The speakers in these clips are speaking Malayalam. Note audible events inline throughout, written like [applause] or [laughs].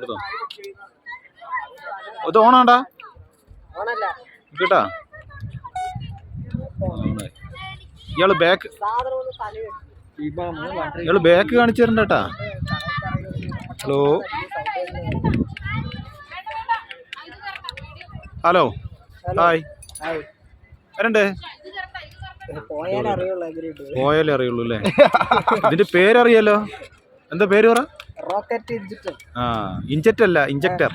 കൊടുത്തോ? ഇത് ഓണാണ്ടാ? കേട്ടാ? ഇയാൾ ബാക്ക് ഇയാൾ ബാക്ക് കാണിച്ചു തരണ്ട കേട്ടാ. ഹലോ ഹലോ ഹായ് വരണ്ടേ? പോയാലേ അറിയുള്ളൂ അല്ലേ? ഇതിന്റെ പേരറിയാലോ? എന്താ പേര് പറ? റോക്കറ്റ് ഇഞ്ചക്ടർ ആ ഇഞ്ചക്റ്റ് അല്ല ഇഞ്ചക്ടർ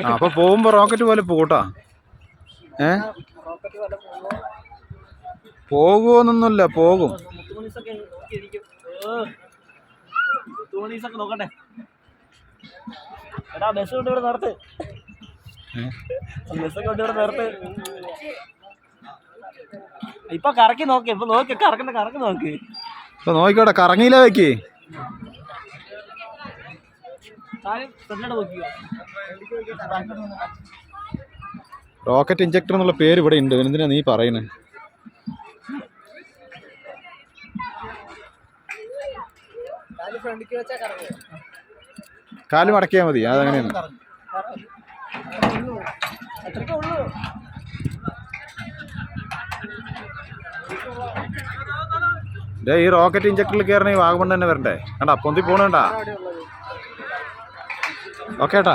ആ അപ്പൊ പോകുമ്പോ റോക്കറ്റ് പോലെ പോകട്ടാ. ഏ? റോക്കറ്റ് പോലെ പോകുമ്പോ പോകുമെന്നൊന്നുമില്ല പോകും. മുത്തുമണീസൊക്കെ ഇരിക്കും. മുത്തുമണീസൊക്കെ നോക്കട്ടെ. എടാ ബസ് കൊണ്ട് ഇവിടെ നിർത്ത്. ഏ? ബസ്സൊക്കെ കൊണ്ട് ഇവിടെ നിർത്ത്. ഇപ്പൊ കറക്കി നോക്ക് ഇപ്പൊ നോക്കി കറക്കുന്ന കറക്കി നോക്ക്. ഇപ്പൊ നോക്കിക്കോട്ടെ കറങ്ങിയില്ല വെക്ക്. റോക്കറ്റ് ഇഞ്ചക്ടർ എന്നുള്ള പേര് ഇവിടെ ഉണ്ട്. എന്തിനാ നീ പറയുന്നത് കാൽ മടക്കിയാൽ മതി. അതങ്ങനെയാണ് ഈ റോക്കറ്റ് ഇഞ്ചക്ടറിൽ കയറണ ഈ വാഗമൺ തന്നെ വരണ്ടേ? കണ്ടാ പൊന്തി പോണണ്ടാ? ഓക്കെ ഏട്ടാ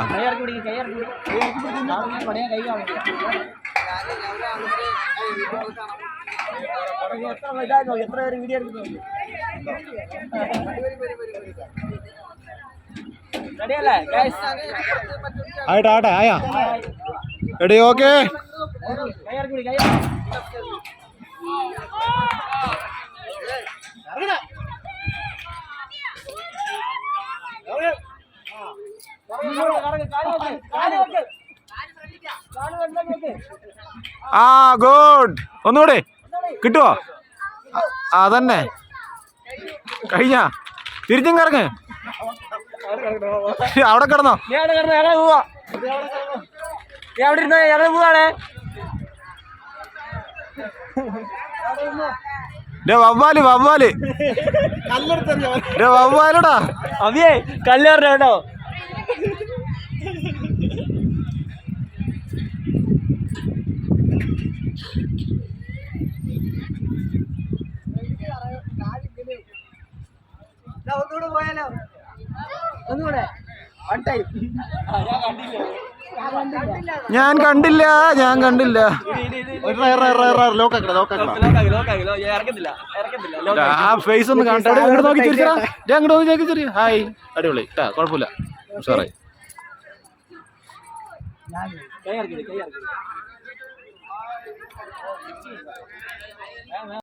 ആയിട്ടാ ആട്ടെ ആയാ. എടി ഓക്കെ കൈ ഇറക്കി പിടി, കൈ ഇറക്കി. ഇങ്ങോട്ട് കറങ്ങ്, കാൽ നോക്ക്, കാൽ നോക്ക്. കാൽ വെള്ളം നോക്ക്. ആ ഗുഡ് ഒന്നുകൂടെ കിട്ടുവോ? ആ, അതന്നെ. കഴിഞ്ഞ? തിരിച്ചും കറങ്ങ്. [laughs] അവിടെ കിടന്നോ. വവ്വാലി അവിടെ വവ്വാലിടാ ഇരുന്നോ ഞങ്ങൾ പോവാണേ. വവ്വാൽ വവ്വാൽ. വവ്വാലടാ. അവിയേ കല്ലേറിന ഒന്നുകൂടെ പോയാലോ? ഒന്നുകൂടെ? വൺ ടൈം ഞാൻ കണ്ടില്ല ഞാൻ കണ്ടില്ല. ആ ഫേസ് ഒന്ന് കാണട്ടെ നോക്കി ഞാൻ അങ്ങോട്ട് നോക്കി നോക്കി തിരി ഹായ് അടിപൊളി. കുഴപ്പമില്ല. സോറി കൈ ഇറക്കി കൈ ഇറക്കി